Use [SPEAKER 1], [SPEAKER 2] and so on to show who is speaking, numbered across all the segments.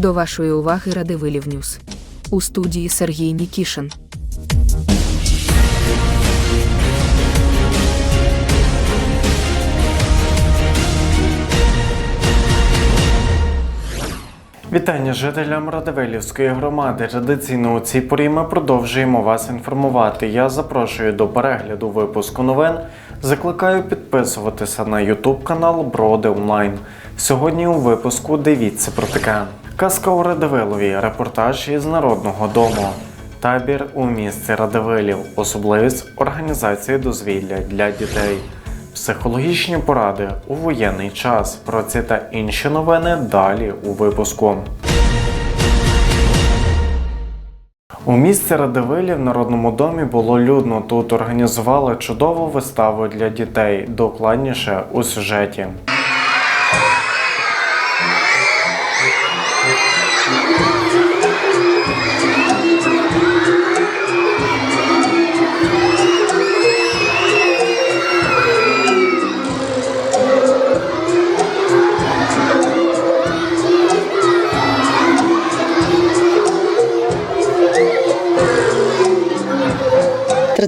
[SPEAKER 1] До вашої уваги Радивилів Ньюс. У студії Сергій Нікішин.
[SPEAKER 2] Вітання жителям Радивилівської громади. Традиційно у цій порі ми продовжуємо вас інформувати. Я запрошую до перегляду випуску новин. Закликаю підписуватися на YouTube канал Броди Онлайн. Сьогодні у випуску дивіться про таке. Казка у Радивилові, репортаж із Народного дому. Табір у місті Радивилів, особливість організації дозвілля для дітей. Психологічні поради у воєнний час. Про ці та інші новини далі у випуску. У місті Радивилі в Народному домі було людно. Тут організували чудову виставу для дітей. Докладніше у сюжеті.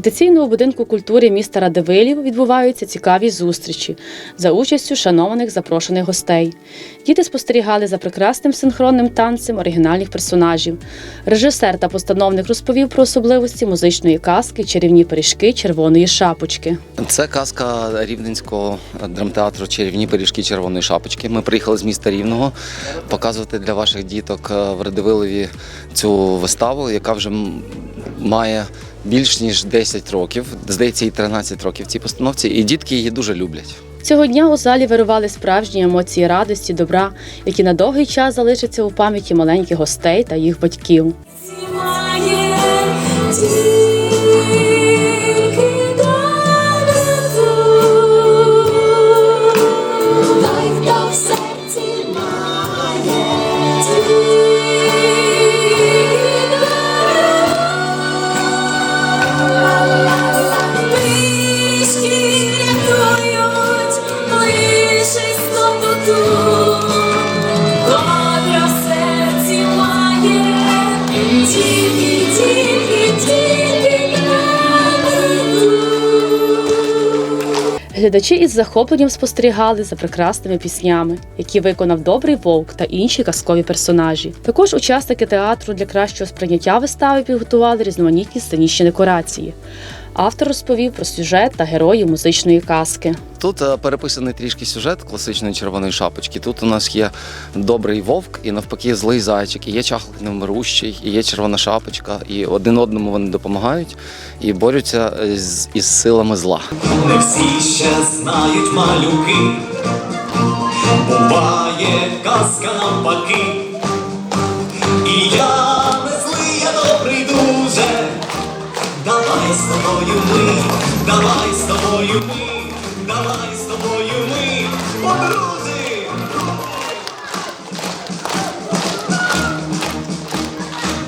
[SPEAKER 3] Традиційно у будинку культури міста Радивилів відбуваються цікаві зустрічі за участю шанованих запрошених гостей. Діти спостерігали за прекрасним синхронним танцем оригінальних персонажів. Режисер та постановник розповів про особливості музичної казки Чарівні пиріжки червоної шапочки.
[SPEAKER 4] Це казка рівненського драмтеатру Чарівні пиріжки червоної шапочки. Ми приїхали з міста Рівного показувати для ваших діток е, в Радивилові цю виставу, яка вже має більш ніж 10 років, здається, і 13 років цій постановці, і дітки її дуже люблять.
[SPEAKER 3] Цього дня у залі вирували справжні емоції радості, добра, які на довгий час залишаться у пам'яті маленьких гостей та їх батьків. Глядачі із захопленням спостерігали за прекрасними піснями, які виконав добрий вовк та інші казкові персонажі. Також учасники театру для кращого сприйняття вистави підготували різноманітні сценічні декорації. Автор розповів про сюжет та героїв музичної казки.
[SPEAKER 4] Тут е, переписаний трішки сюжет класичної червоної шапочки. Тут у нас є добрий вовк і навпаки злий зайчик, і є чахлик невмирущий, і є червона шапочка, і один одному вони допомагають і борються е, з, із силами зла.
[SPEAKER 5] Не всі ще знають малюки, буває казка навпаки. І я Давай з тобою ми, давай з тобою ми, давай з тобою ми, подружи.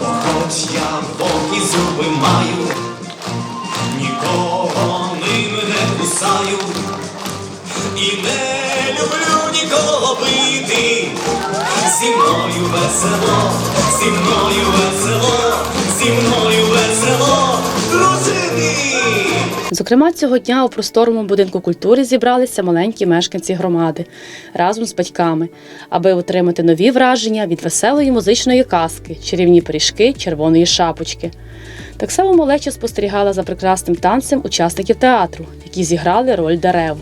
[SPEAKER 5] Бо хоч я і зуби маю, нікого ними не кусаю і не люблю нікого бити. Зі мною весело, зі мною весело, зі мною весело.
[SPEAKER 3] Зокрема, цього дня у просторому будинку культури зібралися маленькі мешканці громади разом з батьками, аби отримати нові враження від веселої музичної казки чарівні пиріжки червоної шапочки. Так само малеча спостерігала за прекрасним танцем учасників театру, які зіграли роль дерев.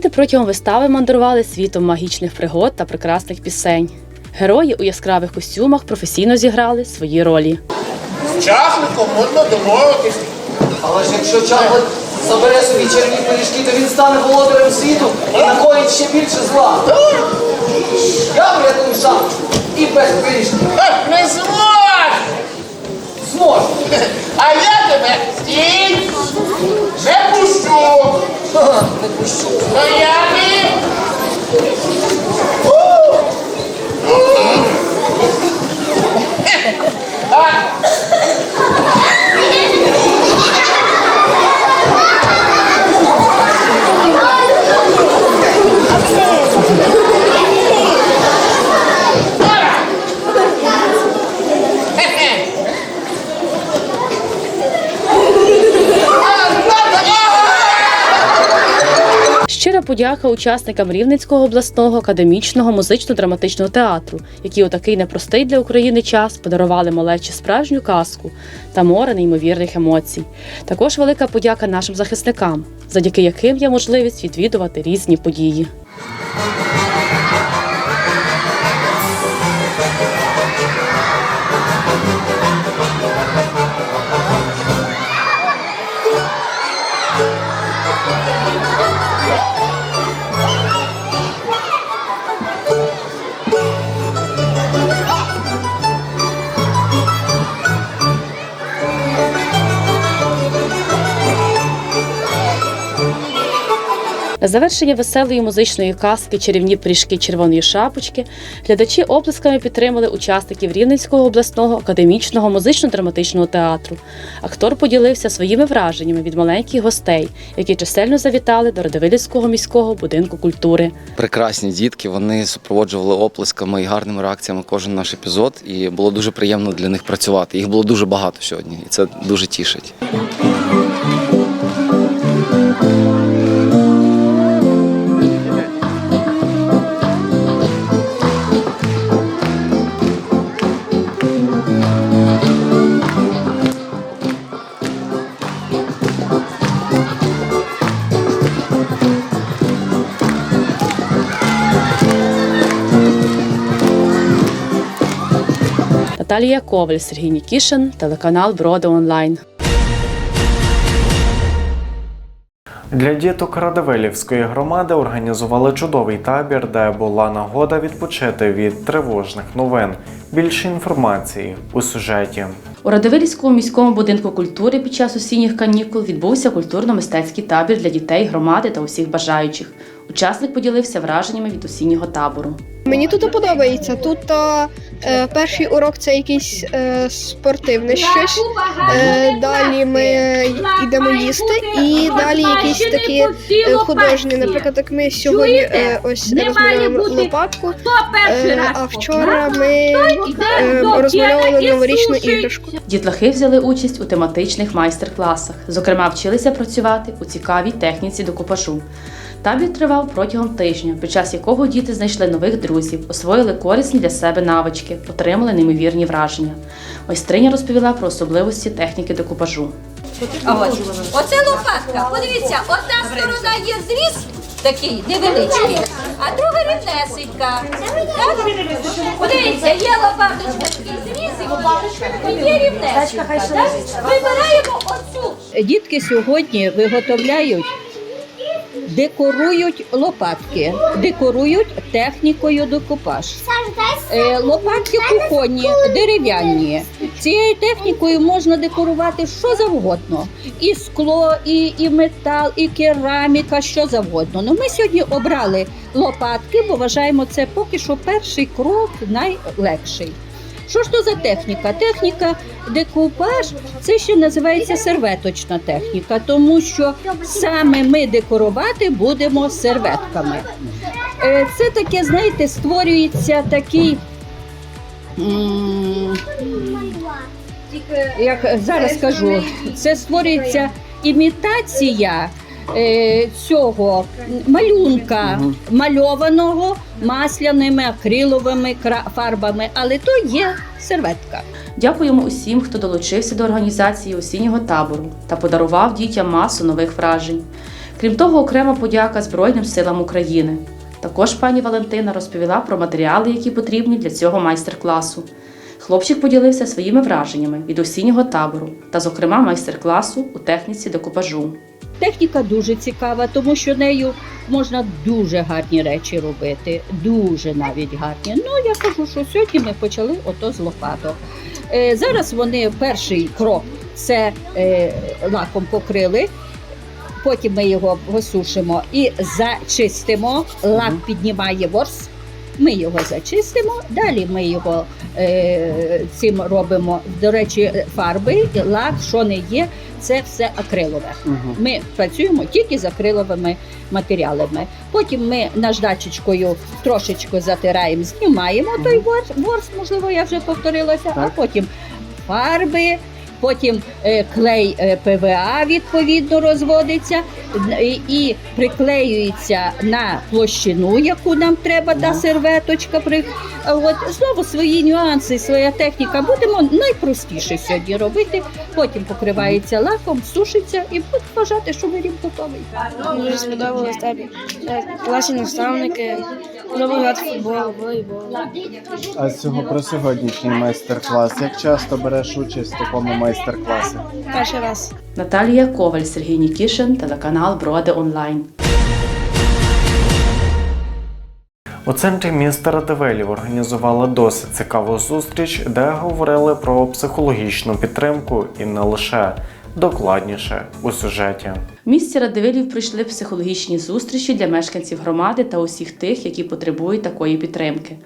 [SPEAKER 3] Діти протягом вистави мандрували світом магічних пригод та прекрасних пісень. Герої у яскравих костюмах професійно зіграли свої ролі.
[SPEAKER 6] З чахликом можна домовитись.
[SPEAKER 7] Але ж якщо Чарлик забере собі червні пиріжки, то він стане володарем світу і накоїть ще більше зла. Я врятую сам і без пиріжків.
[SPEAKER 6] Не зможеш!
[SPEAKER 7] Зможу.
[SPEAKER 6] А я тебе стій! Не пущу!
[SPEAKER 7] Не пущу.
[SPEAKER 6] Стояти!
[SPEAKER 3] Щира подяка учасникам Рівненського обласного академічного музично-драматичного театру, які у такий непростий для України час подарували малечі справжню казку та море неймовірних емоцій. Також велика подяка нашим захисникам, завдяки яким є можливість відвідувати різні події. На завершення веселої музичної казки Чарівні пріжки червоної шапочки глядачі оплесками підтримали учасників Рівненського обласного академічного музично-драматичного театру. Актор поділився своїми враженнями від маленьких гостей, які чисельно завітали до Радивилівського міського будинку культури.
[SPEAKER 4] Прекрасні дітки, вони супроводжували оплесками і гарними реакціями кожен наш епізод. І було дуже приємно для них працювати. Їх було дуже багато сьогодні, і це дуже тішить.
[SPEAKER 3] Наталія Коваль, Сергій Нікішин, телеканал Броди Онлайн.
[SPEAKER 2] Для діток Радивилівської громади організували чудовий табір, де була нагода відпочити від тривожних новин. Більше інформації у сюжеті.
[SPEAKER 3] У Радивилівському міському будинку культури під час осінніх канікул відбувся культурно-мистецький табір для дітей, громади та усіх бажаючих. Учасник поділився враженнями від осіннього табору.
[SPEAKER 8] Мені тут подобається. Тут е, е, перший урок це якийсь е, спортивне щось. Е, далі ми йдемо їсти, і далі якісь такі е, художні. Наприклад, як ми сьогодні е, ось розмальовуємо лопатку. Е, а вчора ми е, розмальовували новорічну іграшку.
[SPEAKER 3] Дітлахи взяли участь у тематичних майстер-класах. Зокрема, вчилися працювати у цікавій техніці декупажу. Табір тривав протягом тижня, під час якого діти знайшли нових друзів, освоїли корисні для себе навички, отримали неймовірні враження. Майстриня розповіла про особливості техніки декупажу.
[SPEAKER 9] От. Оце лопатка. Подивіться, одна сторона є зріз такий невеличкий, а друга рівнесенька. Подивіться, є лопаточка такий зріз і є рівнесенька. Вибираємо оцю.
[SPEAKER 10] Дітки сьогодні виготовляють, декорують лопатки, декорують технікою декупаж. Е, Лопатки кухонні, дерев'яні. Цією технікою можна декорувати що завгодно. І скло, і, і метал, і кераміка, що завгодно. Ну, ми сьогодні обрали лопатки, бо вважаємо це поки що перший крок найлегший. Що ж то за техніка? Техніка декупаж це ще називається серветочна техніка, тому що саме ми декорувати будемо серветками. Е, Це таке, знаєте, створюється такий. Як зараз скажу, це створюється імітація е, цього малюнка, мальованого масляними акриловими кра- фарбами, але то є серветка.
[SPEAKER 3] Дякуємо усім, хто долучився до організації осіннього табору та подарував дітям масу нових вражень. Крім того, окрема подяка Збройним силам України. Також пані Валентина розповіла про матеріали, які потрібні для цього майстер-класу. Хлопчик поділився своїми враженнями від осіннього табору та, зокрема, майстер-класу у техніці декупажу.
[SPEAKER 10] Техніка дуже цікава, тому що нею можна дуже гарні речі робити, дуже навіть гарні. Ну я кажу, що сьогодні ми почали ото з лопаток. Е, зараз вони перший крок це е, лаком покрили. Потім ми його висушимо і зачистимо. Лак піднімає ворс. Ми його зачистимо. Далі ми його е, цим робимо. До речі, фарби, лак, що не є, це все акрилове. Ми працюємо тільки з акриловими матеріалами. Потім ми наждачечкою трошечки затираємо, знімаємо той ворс, ворс, можливо, я вже повторилася, а потім фарби. Потім е, клей е, ПВА відповідно розводиться і, приклеюється на площину, яку нам треба, та серветочка. При от знову свої нюанси, своя техніка. Будемо найпростіше сьогодні робити. Потім покривається лаком, сушиться і будуть вважати, що виріб готовий.
[SPEAKER 8] Дуже сподобалось тобі. Класні наставники, грати в футбол, волейбол.
[SPEAKER 2] А з цього про сьогоднішній майстер-клас. Як часто береш участь в такому майстер-класі?
[SPEAKER 8] Перший раз.
[SPEAKER 3] Наталія Коваль, Сергій Нікішин, телеканал Броди Онлайн.
[SPEAKER 2] У центрі міста Радивилів організували досить цікаву зустріч, де говорили про психологічну підтримку і не лише докладніше у сюжеті.
[SPEAKER 3] В Радивилів пройшли психологічні зустрічі для мешканців громади та усіх тих, які потребують такої підтримки.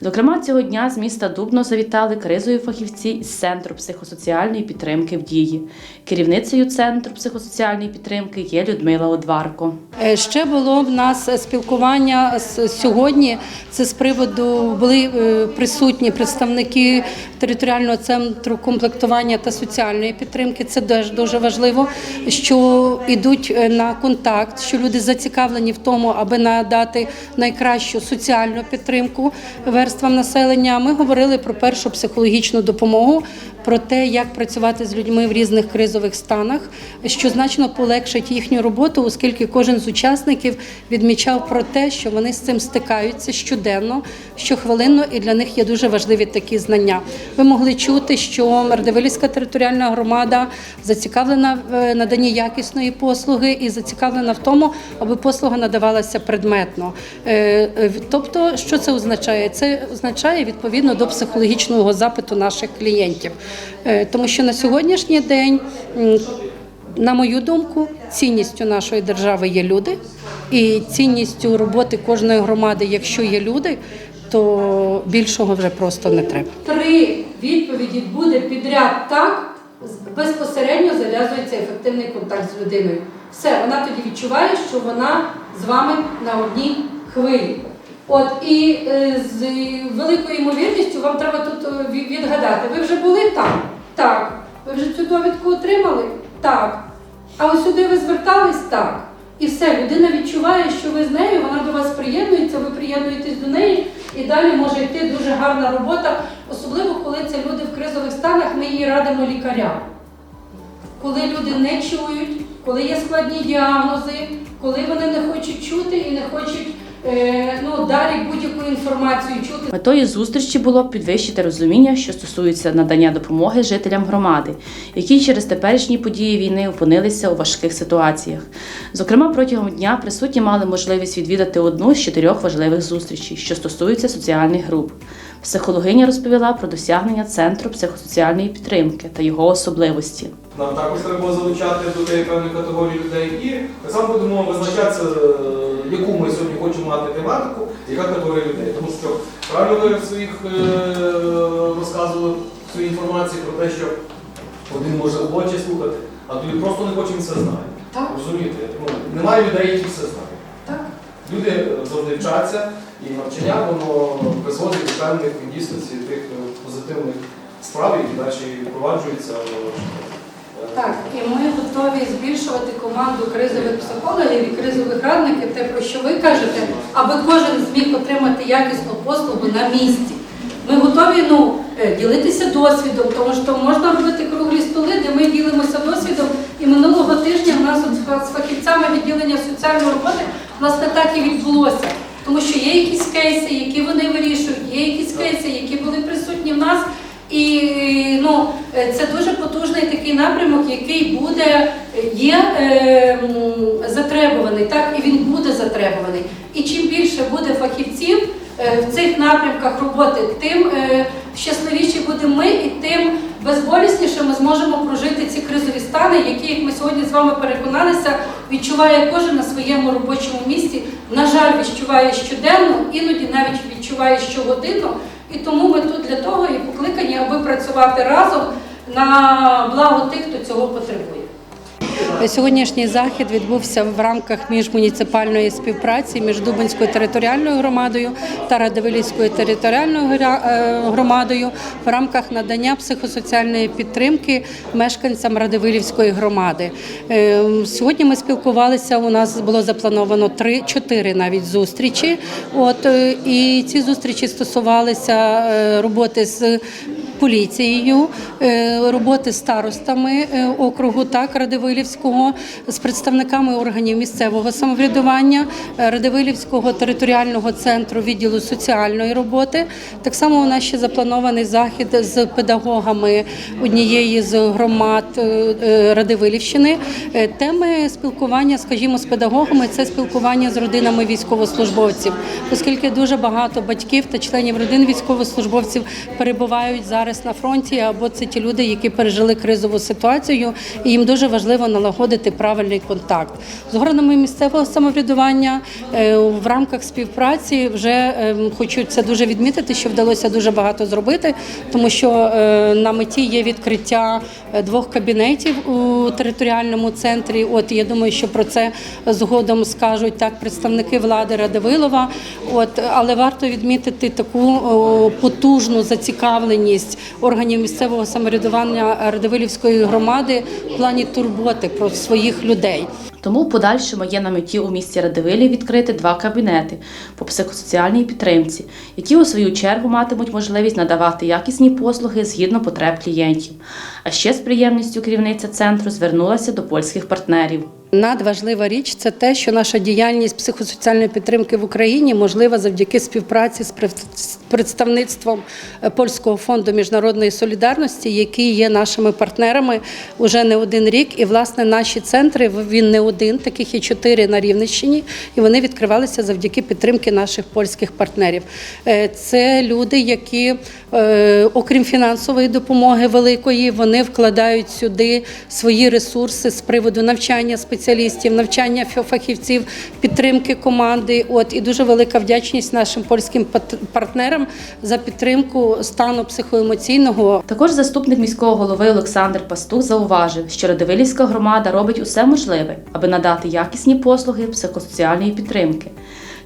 [SPEAKER 3] Зокрема, цього дня з міста Дубно завітали кризові фахівці із центру психосоціальної підтримки в дії. Керівницею центру психосоціальної підтримки є Людмила Одварко.
[SPEAKER 11] Е, Ще було в нас спілкування з- сьогодні. Це з приводу були е, присутні представники територіального центру комплектування та соціальної підтримки. Це дуже важливо, що йдуть е, на контакт, що люди зацікавлені в тому, аби надати найкращу соціальну підтримку верствам населення. Ми говорили про першу психологічну допомогу, про те, як працювати з людьми в різних кризових станах, що значно полегшить їхню роботу, оскільки кожен з учасників відмічав про те, що вони з цим стикаються щоденно, щохвилинно, і для них є дуже важливі такі знання. Ви могли чути, що Мердевилівська територіальна громада зацікавлена в е, наданні якісної послуги і зацікавлена в тому, аби послуга надавалася предметно. Е, е, Тобто, що це означає? Це означає відповідно до психологічного запиту наших клієнтів, тому що на сьогоднішній день. на мою думку, цінністю нашої держави є люди, і цінністю роботи кожної громади, якщо є люди, то більшого вже просто не треба. Три відповіді буде підряд так, безпосередньо зав'язується ефективний контакт з людиною. Все, вона тоді відчуває, що вона з вами на одній хвилі. От і е, з великою ймовірністю вам треба тут е, відгадати. Ви вже були там? Так. Ви вже цю довідку отримали? Так. А ось сюди ви звертались? Так. І все, людина відчуває, що ви з нею, вона до вас приєднується, ви приєднуєтесь до неї, і далі може йти дуже гарна робота, особливо коли це люди в кризових станах, ми її радимо лікарям. Коли люди не чують, коли є складні діагнози, коли вони не хочуть чути і не хочуть ну, далі будь-яку інформацію чути.
[SPEAKER 3] Метою зустрічі було підвищити розуміння, що стосується надання допомоги жителям громади, які через теперішні події війни опинилися у важких ситуаціях. Зокрема, протягом дня присутні мали можливість відвідати одну з чотирьох важливих зустрічей, що стосуються соціальних груп. Психологиня розповіла про досягнення центру психосоціальної підтримки та його особливості.
[SPEAKER 12] Нам також треба залучати до тієї певної категорії людей і так само будемо визначатися, е, яку ми сьогодні хочемо мати тематику, яка категорія людей. Тому що правильно ви в своїх е, розказували в своїй інформації про те, що один може охоче слухати, а другий просто не хоче він все знає.
[SPEAKER 11] Так.
[SPEAKER 12] Розумієте? Ну, немає людей, які все знають.
[SPEAKER 11] Так.
[SPEAKER 12] Люди завжди вчаться, і навчання воно призводить до певних дійсності тих е, позитивних справ, які далі впроваджуються.
[SPEAKER 11] Так, і ми готові збільшувати команду кризових психологів і кризових радників, те, про що ви кажете, аби кожен зміг отримати якісну послугу на місці. Ми готові ну, е, ділитися досвідом, тому що можна робити круглі столи, де ми ділимося досвідом. І минулого тижня в нас от з фахівцями відділення соціальної роботи власне так і відбулося. Тому що є якісь кейси, які вони вирішують, є якісь кейси, які були присутні в нас. І ну, е, це дуже потужний такий напрямок, який буде є е, затребуваний, так і він буде затребуваний. І чим більше буде фахівців е, в цих напрямках роботи, тим е, щасливіші будемо ми і тим безболісніше ми зможемо прожити ці кризові стани, які, як ми сьогодні з вами переконалися, відчуває кожен на своєму робочому місці. На жаль, відчуває щоденно, іноді навіть відчуває щогодину. І тому ми тут для того і покликані, аби працювати разом на благо тих, хто цього потребує. Сьогоднішній захід відбувся в рамках міжмуніципальної співпраці між Дубинською територіальною громадою та Радивилівською територіальною е, громадою в рамках надання психосоціальної підтримки мешканцям Радивилівської громади. Е, Сьогодні ми спілкувалися. У нас було заплановано три, чотири навіть зустрічі. От е, і ці зустрічі стосувалися е, роботи з поліцією, е, роботи з старостами е, округу так Радивилівського, з представниками органів місцевого самоврядування, е, Радивилівського територіального центру відділу соціальної роботи. Так само у нас ще запланований захід з педагогами однієї з громад Радивилівщини. Теми спілкування, скажімо, з педагогами це спілкування з родинами військовослужбовців, оскільки дуже багато батьків та членів родин військовослужбовців перебувають зараз на фронті, або це ті люди, які пережили кризову ситуацію, і їм дуже важливо налагодити правильний контакт з органами місцевого самоврядування е, в рамках співпраці. Вже е, хочу це дуже відмітити, що вдалося дуже багато зробити, тому що е, на меті є відкриття е, двох кабінетів у територіальному центрі. От я думаю, що про це згодом скажуть так представники влади Радивилова. От але варто відмітити таку потужну зацікавленість органів місцевого самоврядування Радивилівської громади в плані турботи про своїх людей.
[SPEAKER 3] Тому в подальшому є на меті у місті Радивилі відкрити два кабінети по психосоціальній підтримці, які у свою чергу матимуть можливість надавати якісні послуги згідно потреб клієнтів. А ще з приємністю керівниця центру звернулася до польських партнерів.
[SPEAKER 11] Надважлива річ це те, що наша діяльність психосоціальної підтримки в Україні можлива завдяки співпраці з представництвом е, польського фонду міжнародної солідарності, які є нашими партнерами уже не один рік. І власне наші центри він не один, таких є чотири на Рівненщині, і вони відкривалися завдяки підтримки наших польських партнерів. Е, Це люди, які, е, окрім фінансової допомоги великої, вони вкладають сюди свої ресурси з приводу навчання спеціалістів, навчання фахівців, підтримки команди. От і дуже велика вдячність нашим польським партнерам за підтримку стану психоемоційного.
[SPEAKER 3] Також заступник міського голови Олександр Пастух зауважив, що Радивилівська громада робить усе можливе, аби надати якісні послуги психосоціальної підтримки.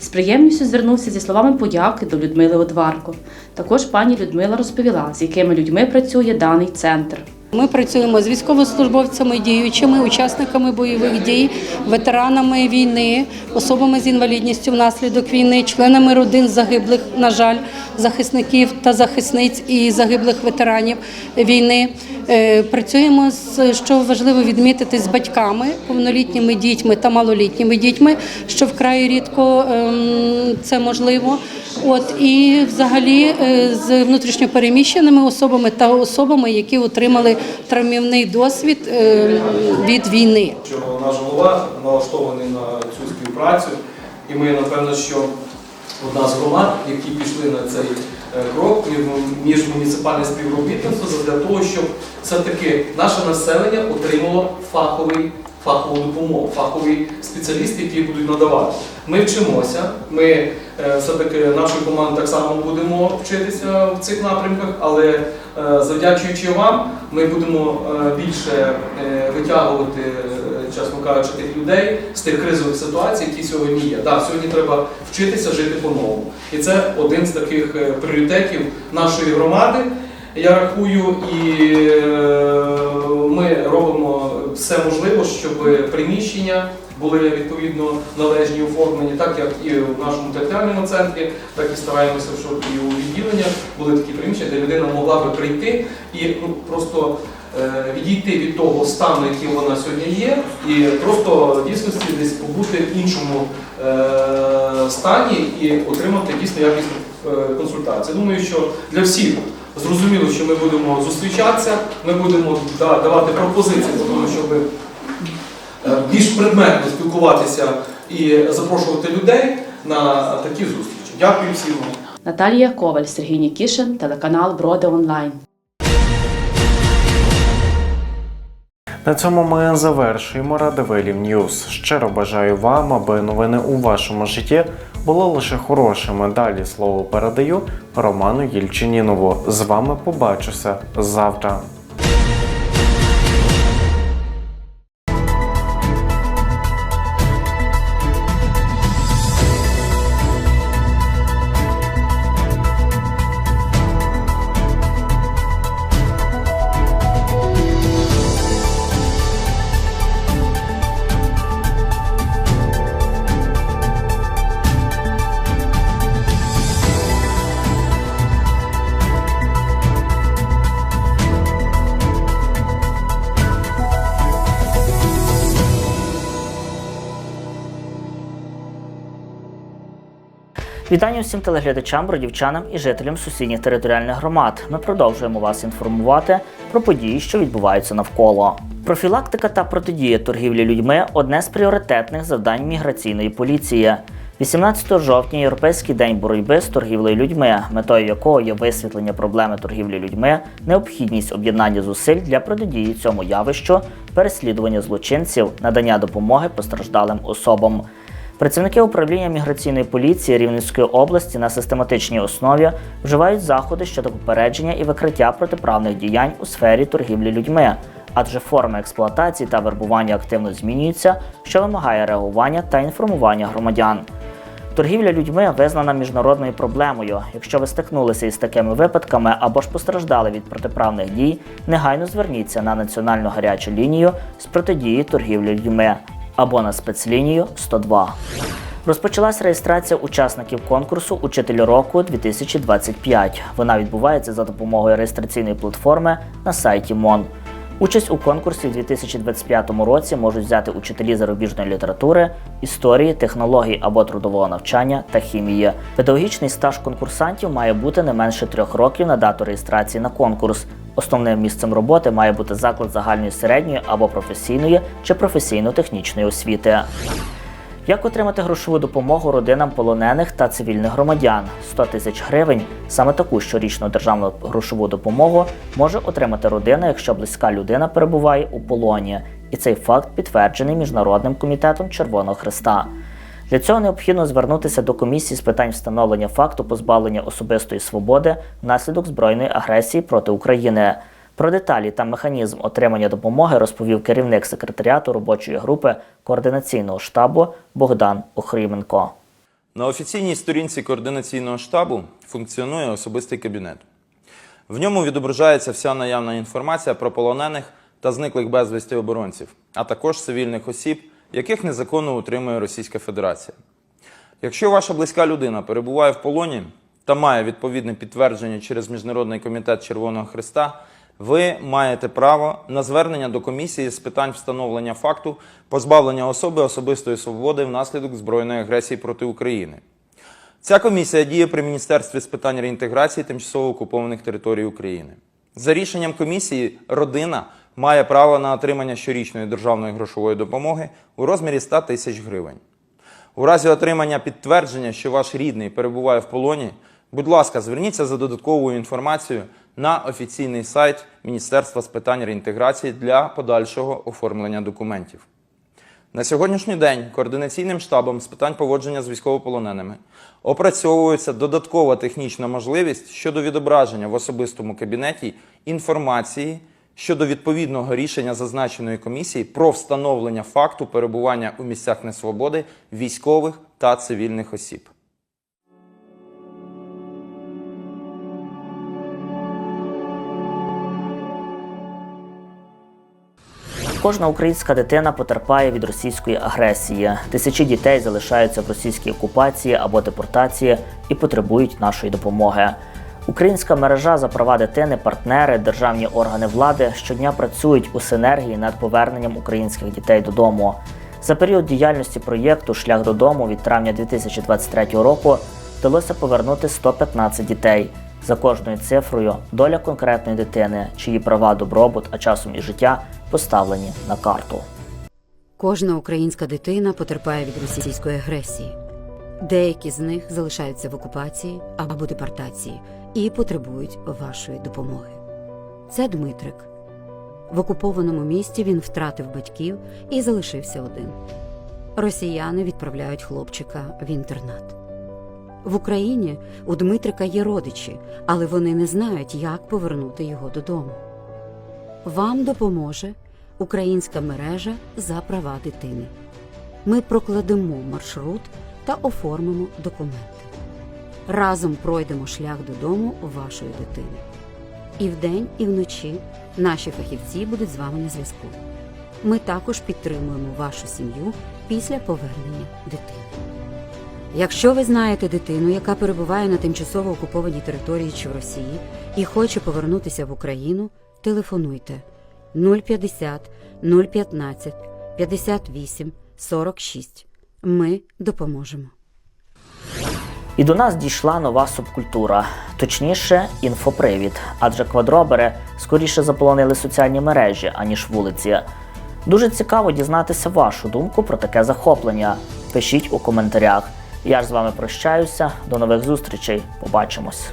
[SPEAKER 3] З приємністю звернувся зі словами подяки до Людмили Одварко. Також пані Людмила розповіла, з якими людьми працює даний центр.
[SPEAKER 11] Ми працюємо з військовослужбовцями, діючими, учасниками бойових дій, ветеранами війни, особами з інвалідністю внаслідок війни, членами родин загиблих, на жаль, захисників та захисниць і загиблих ветеранів війни. Е, Працюємо з що важливо відмітити з батьками, повнолітніми дітьми та малолітніми дітьми, що вкрай рідко ем, це можливо. От і взагалі е, з внутрішньопереміщеними особами та особами, які отримали травмівний досвід е, від війни.
[SPEAKER 12] наш голова налаштований на цю співпрацю, і ми напевно, що одна з громад, які пішли на цей е, крок між- міжмуніципальне співробітництво для того, щоб все-таки наше населення отримало фаховий. Фахову допомогу, фахові спеціалісти, які будуть надавати. Ми вчимося. Ми е, все-таки нашою командою так само будемо вчитися в цих напрямках, але завдячуючи вам, ми будемо е, більше е, витягувати, е, чесно кажучи, тих людей з тих кризових ситуацій, які сьогодні є. Так, сьогодні треба вчитися жити по-новому. І це один з таких е, пріоритетів нашої громади. Я рахую, і е, ми робимо все можливе, щоб приміщення були відповідно належні оформлені, так як і в нашому територіальному центрі, так і стараємося, щоб і у відділеннях були такі приміщення, де людина могла би прийти і ну, просто е, відійти від того стану, який вона сьогодні є, і просто в дійсності десь побути в іншому е, стані і отримати дійсно якісну е, консультацію. Думаю, що для всіх Зрозуміло, що ми будемо зустрічатися, ми будемо да, давати пропозиції того, щоб більш предметно спілкуватися і запрошувати людей на такі зустрічі. Дякую всім.
[SPEAKER 3] Наталія Коваль, Сергій Нікішин, телеканал Броди Онлайн.
[SPEAKER 2] На цьому ми завершуємо Радивилів Ньюз. Щиро бажаю вам, аби новини у вашому житті були лише хорошими. Далі слово передаю Роману Єльчинінову. З вами побачуся завтра.
[SPEAKER 13] Вітання всім телеглядачам, бродівчанам і жителям сусідніх територіальних громад. Ми продовжуємо вас інформувати про події, що відбуваються навколо. Профілактика та протидія торгівлі людьми одне з пріоритетних завдань міграційної поліції. 18 жовтня Європейський день боротьби з торгівлею людьми, метою якого є висвітлення проблеми торгівлі людьми, необхідність об'єднання зусиль для протидії цьому явищу, переслідування злочинців, надання допомоги постраждалим особам. Працівники управління міграційної поліції Рівненської області на систематичній основі вживають заходи щодо попередження і викриття протиправних діянь у сфері торгівлі людьми, адже форми експлуатації та вербування активно змінюються, що вимагає реагування та інформування громадян. Торгівля людьми визнана міжнародною проблемою. Якщо ви стикнулися із такими випадками або ж постраждали від протиправних дій, негайно зверніться на національну гарячу лінію з протидії торгівлі людьми або на спецлінію 102. Розпочалась реєстрація учасників конкурсу Учитель року 2025. Вона відбувається за допомогою реєстраційної платформи на сайті МОН. Участь у конкурсі в 2025 році можуть взяти учителі зарубіжної літератури, історії, технологій або трудового навчання та хімії. Педагогічний стаж конкурсантів має бути не менше трьох років на дату реєстрації на конкурс. Основним місцем роботи має бути заклад загальної середньої або професійної чи професійно-технічної освіти. Як отримати грошову допомогу родинам полонених та цивільних громадян? 100 тисяч гривень. Саме таку щорічну державну грошову допомогу може отримати родина, якщо близька людина перебуває у полоні. І цей факт підтверджений Міжнародним комітетом Червоного Христа. Для цього необхідно звернутися до комісії з питань встановлення факту позбавлення особистої свободи внаслідок збройної агресії проти України. Про деталі та механізм отримання допомоги розповів керівник секретаріату робочої групи координаційного штабу Богдан Охріменко.
[SPEAKER 14] На офіційній сторінці координаційного штабу функціонує особистий кабінет. В ньому відображається вся наявна інформація про полонених та зниклих безвісті оборонців, а також цивільних осіб, яких незаконно утримує Російська Федерація. Якщо ваша близька людина перебуває в полоні та має відповідне підтвердження через Міжнародний комітет Червоного Христа, ви маєте право на звернення до комісії з питань встановлення факту позбавлення особи особистої свободи внаслідок збройної агресії проти України. Ця комісія діє при Міністерстві з питань реінтеграції тимчасово окупованих територій України. За рішенням комісії, родина має право на отримання щорічної державної грошової допомоги у розмірі 100 тисяч гривень. У разі отримання підтвердження, що ваш рідний перебуває в полоні, будь ласка, зверніться за додатковою інформацією на офіційний сайт Міністерства з питань реінтеграції для подальшого оформлення документів. На сьогоднішній день координаційним штабом з питань поводження з військовополоненими опрацьовується додаткова технічна можливість щодо відображення в особистому кабінеті інформації щодо відповідного рішення зазначеної комісії про встановлення факту перебування у місцях несвободи військових та цивільних осіб.
[SPEAKER 13] Кожна українська дитина потерпає від російської агресії. Тисячі дітей залишаються в російській окупації або депортації і потребують нашої допомоги. Українська мережа за права дитини, партнери, державні органи влади щодня працюють у синергії над поверненням українських дітей додому. За період діяльності проєкту Шлях додому від травня 2023 року вдалося повернути 115 дітей. За кожною цифрою доля конкретної дитини, чиї права, добробут, а часом і життя поставлені на карту.
[SPEAKER 15] Кожна українська дитина потерпає від російської агресії. Деякі з них залишаються в окупації або депортації і потребують вашої допомоги. Це Дмитрик. В окупованому місті він втратив батьків і залишився один. Росіяни відправляють хлопчика в інтернат. В Україні у Дмитрика є родичі, але вони не знають, як повернути його додому. Вам допоможе Українська мережа за права дитини. Ми прокладемо маршрут та оформимо документи. Разом пройдемо шлях додому вашої дитини. І вдень, і вночі наші фахівці будуть з вами на зв'язку. Ми також підтримуємо вашу сім'ю після повернення дитини. Якщо ви знаєте дитину, яка перебуває на тимчасово окупованій території чи в Росії і хоче повернутися в Україну, телефонуйте 050 015 58 46. Ми допоможемо.
[SPEAKER 13] І до нас дійшла нова субкультура, точніше, інфопривід, адже квадробери скоріше заполонили соціальні мережі, аніж вулиці. Дуже цікаво дізнатися вашу думку про таке захоплення. Пишіть у коментарях. Я ж з вами прощаюся. До нових зустрічей. Побачимось.